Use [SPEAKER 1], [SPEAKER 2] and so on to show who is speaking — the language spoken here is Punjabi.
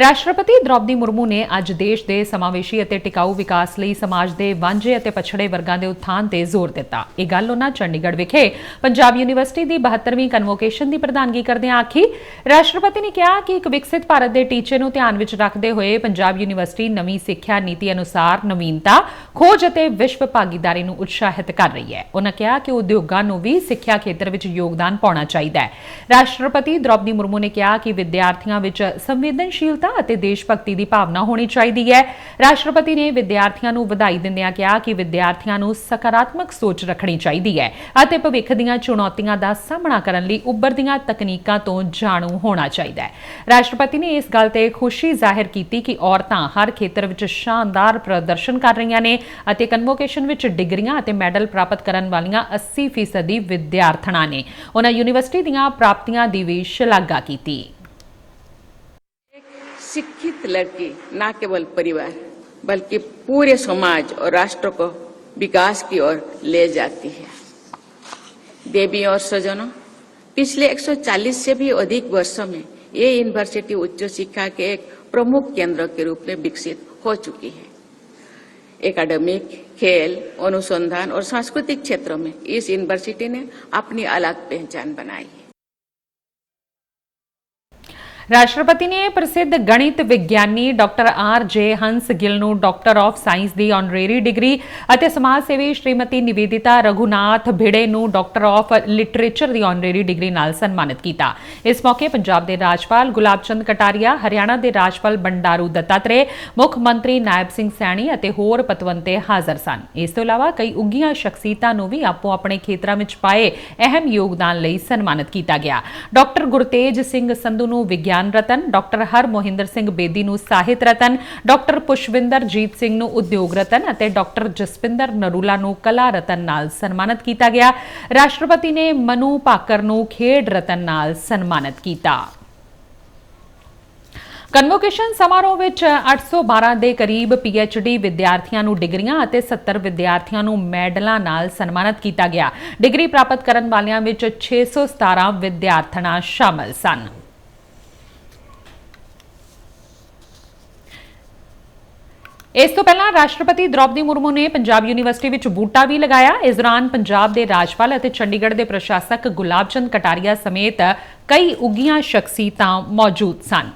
[SPEAKER 1] ਰਾਸ਼ਟਰਪਤੀ ਦ੍ਰੌਪਦੀ ਮੁਰਮੂ ਨੇ ਅੱਜ ਦੇਸ਼ ਦੇ ਸਮਾਵੇਸ਼ੀ ਅਤੇ ਟਿਕਾਊ ਵਿਕਾਸ ਲਈ ਸਮਾਜ ਦੇ ਵਾਂਝੇ ਅਤੇ ਪਛੜੇ ਵਰਗਾਂ ਦੇ ਉત્ਥਾਨ ਤੇ ਜ਼ੋਰ ਦਿੱਤਾ। ਇਹ ਗੱਲ ਉਹਨਾਂ ਚੰਡੀਗੜ੍ਹ ਵਿਖੇ ਪੰਜਾਬ ਯੂਨੀਵਰਸਿਟੀ ਦੀ 72ਵੀਂ ਕਨਵੋਕੇਸ਼ਨ ਦੀ ਪ੍ਰਧਾਨਗੀ ਕਰਦਿਆਂ ਆਖੀ। ਰਾਸ਼ਟਰਪਤੀ ਨੇ ਕਿਹਾ ਕਿ ਇੱਕ ਵਿਕਸਿਤ ਭਾਰਤ ਦੇ ਟੀਚੇ ਨੂੰ ਧਿਆਨ ਵਿੱਚ ਰੱਖਦੇ ਹੋਏ ਪੰਜਾਬ ਯੂਨੀਵਰਸਿਟੀ ਨਵੀਂ ਸਿੱਖਿਆ ਨੀਤੀ ਅਨੁਸਾਰ ਨਵੀਨਤਾ, ਖੋਜ ਅਤੇ ਵਿਸ਼ਵ ਭਾਗੀਦਾਰੀ ਨੂੰ ਉਤਸ਼ਾਹਿਤ ਕਰ ਰਹੀ ਹੈ। ਉਹਨਾਂ ਕਿਹਾ ਕਿ ਉਦਯੋਗਾਂ ਨੂੰ ਵੀ ਸਿੱਖਿਆ ਖੇਤਰ ਵਿੱਚ ਯੋਗਦਾਨ ਪਾਉਣਾ ਚਾਹੀਦਾ ਹੈ। ਰਾਸ਼ਟਰਪਤੀ ਦ੍ਰੋਪਦੀ ਮੁਰਮੂ ਨੇ ਕਿਹਾ ਕਿ ਵਿਦਿਆਰਥੀਆਂ ਵਿੱਚ ਸੰਵੇਦਨਸ਼ੀਲਤਾ ਅਤੇ ਦੇਸ਼ ਭਗਤੀ ਦੀ ਭਾਵਨਾ ਹੋਣੀ ਚਾਹੀਦੀ ਹੈ। ਰਾਸ਼ਟਰਪਤੀ ਨੇ ਵਿਦਿਆਰਥੀਆਂ ਨੂੰ ਵਧਾਈ ਦਿੰਦਿਆਂ ਕਿਹਾ ਕਿ ਵਿਦਿਆਰਥੀਆਂ ਨੂੰ ਸਕਾਰਾਤਮਕ ਸੋਚ ਰੱਖਣੀ ਚਾਹੀਦੀ ਹੈ ਅਤੇ ਭਵਿੱਖ ਦੀਆਂ ਚੁਣੌਤੀਆਂ ਦਾ ਸਾਹਮਣਾ ਕਰਨ ਲਈ ਉੱਭਰਦੀਆਂ ਤਕਨੀਕਾਂ ਤੋਂ ਜਾਣੂ ਹੋਣਾ ਚਾਹੀਦਾ ਹੈ। ਰਾਸ਼ਟਰਪਤੀ ਨੇ ਇਸ ਗੱਲ ਤੇ ਖੁਸ਼ੀ ਜ਼ਾਹਿਰ ਕੀਤੀ ਕਿ ਔਰਤਾਂ ਹਰ ਖੇਤਰ ਵਿੱਚ ਸ਼ਾਨਦਾਰ ਪ੍ਰਦਰਸ਼ਨ ਕਰ ਰਹੀਆਂ ਨੇ ਅਤੇ ਕਨਵੋਕੇਸ਼ਨ ਵਿੱਚ ਡਿਗਰੀਆਂ ਅਤੇ ਮੈਡਲ ਪ੍ਰਾਪਤ ਕਰਨ ਵਾਲੀਆਂ 80% ਵਿਦਿਆਰਥਣਾਂ ਨੇ। ਉਹਨਾਂ ਯੂਨੀਵਰਸਿਟੀ ਦੀਆਂ ਪ੍ਰਾਪਤੀਆਂ ਦੀ ਵੀ ਸ਼ਲਾਘਾ ਕੀਤੀ।
[SPEAKER 2] शिक्षित लड़की, न केवल परिवार, बल्कि पूरे समाज और राष्ट्र को विकास की ओर ले जाती है। देवी और स्वजनों पिछले 140 से भी अधिक वर्षों में ये यूनिवर्सिटी उच्च शिक्षा के एक प्रमुख केंद्र के रूप में विकसित हो चुकी है। एकेडमिक, खेल, अनुसंधान और सांस्कृतिक क्षेत्रों में इस यूनिवर्सिटी ने अपनी अलग पहचान बनाई है।
[SPEAKER 1] ਰਾਸ਼ਟਰਪਤੀ ਨੇ ਪ੍ਰਸਿੱਧ ਗਣਿਤ ਵਿਗਿਆਨੀ ਡਾਕਟਰ ਆਰ ਜੇ ਹੰਸ ਗਿੱਲ ਨੂੰ ਡਾਕਟਰ ਆਫ ਸਾਇੰਸ ਦੀ ਆਨਰੇਰੀ ਡਿਗਰੀ ਅਤੇ ਸਮਾਜ ਸੇਵੀ ਸ਼੍ਰੀਮਤੀ ਨਿਵੇਦਿਤਾ ਰਘੁਨਾਥ ਭਿੜੇ ਨੂੰ ਡਾਕਟਰ ਆਫ ਲਿਟਰੇਚਰ ਦੀ ਆਨਰੇਰੀ ਡਿਗਰੀ ਨਾਲ ਸਨਮਾਨਿਤ ਕੀਤਾ। ਇਸ ਮੌਕੇ ਪੰਜਾਬ ਦੇ ਰਾਜਪਾਲ ਗੁਲਾਬ ਚੰਦ ਕਟਾਰੀਆ, ਹਰਿਆਣਾ ਦੇ ਰਾਜਪਾਲ ਬੰਡਾਰੂ ਦੱਤਾਤਰੇ ਮੁੱਖ ਮੰਤਰੀ ਨਾਇਬ ਸਿੰਘ ਸੈਣੀ ਅਤੇ ਹੋਰ ਪਤਵੰਤੇ ਹਾਜ਼ਰ ਸਨ। ਇਸ ਤੋਂ ਇਲਾਵਾ ਕਈ ਉੱਘੀਆਂ ਸ਼ਖਸੀਅਤਾਂ ਨੂੰ ਵੀ ਆਪੋ ਆਪਣੇ ਖੇਤਰਾਂ ਵਿੱਚ ਪਾਏ ਅਹਿਮ ਯੋਗਦਾਨ ਲਈ ਸਨਮਾਨਿਤ ਕੀਤਾ ਗਿਆ। ਡਾਕਟਰ ਗੁਰਤੇਜ ਸਿੰਘ ਸੰਧੂ ਨੂੰ ਵਿਗਿਆਨ ਰਤਨ ਡਾਕਟਰ ਹਰ ਮੋਹਿੰਦਰ ਸਿੰਘ ਬੇਦੀ ਨੂੰ ਸਾਹਿਤ ਰਤਨ ਡਾਕਟਰ ਪੁਸ਼ਵਿੰਦਰ ਜੀਤ ਸਿੰਘ ਨੂੰ ਉਦਯੋਗ ਰਤਨ ਅਤੇ ਡਾਕਟਰ ਜਸਪਿੰਦਰ ਨਰੂਲਾ ਨੂੰ ਕਲਾ ਰਤਨ ਨਾਲ ਸਨਮਾਨਿਤ ਕੀਤਾ ਗਿਆ। ਰਾਸ਼ਟਰਪਤੀ ਨੇ ਮਨੂ ਭਾਕਰ ਨੂੰ ਖੇਡ ਰਤਨ ਨਾਲ ਸਨਮਾਨਿਤ ਕੀਤਾ। ਕਨਵੋਕੇਸ਼ਨ ਸਮਾਰੋਹ ਵਿੱਚ 812 ਦੇ ਕਰੀਬ ਡੀ ਵਿਦਿਆਰਥੀਆਂ ਨੂੰ ਡਿਗਰੀਆਂ ਅਤੇ 70 ਵਿਦਿਆਰਥੀਆਂ ਨੂੰ ਮੈਡਲਾਂ ਨਾਲ ਸਨਮਾਨਿਤ ਕੀਤਾ ਗਿਆ। ਡਿਗਰੀ ਪ੍ਰਾਪਤ ਕਰਨ ਵਾਲਿਆਂ ਵਿੱਚ 617 ਵਿਦਿਆਰਥਣਾਂ ਸ਼ਾਮਲ ਸਨ। ਇਸ ਤੋਂ ਪਹਿਲਾਂ ਰਾਸ਼ਟਰਪਤੀ ਦ੍ਰੌਪਦੀ ਮੁਰਮੂ ਨੇ ਪੰਜਾਬ ਯੂਨੀਵਰਸਿਟੀ ਵਿੱਚ ਬੂਟਾ ਵੀ ਲਗਾਇਆ। ਇਸ ਦੌਰਾਨ ਪੰਜਾਬ ਦੇ ਰਾਜਪਾਲ ਅਤੇ ਚੰਡੀਗੜ੍ਹ ਦੇ ਪ੍ਰਸ਼ਾਸਕ ਗੁਲਾਬ ਚੰਦ ਕਟਾਰੀਆ ਸਮੇਤ ਕਈ ਉੱਘੀਆਂ ਸ਼ਖਸੀਅਤਾਂ ਮੌਜੂਦ ਸਨ।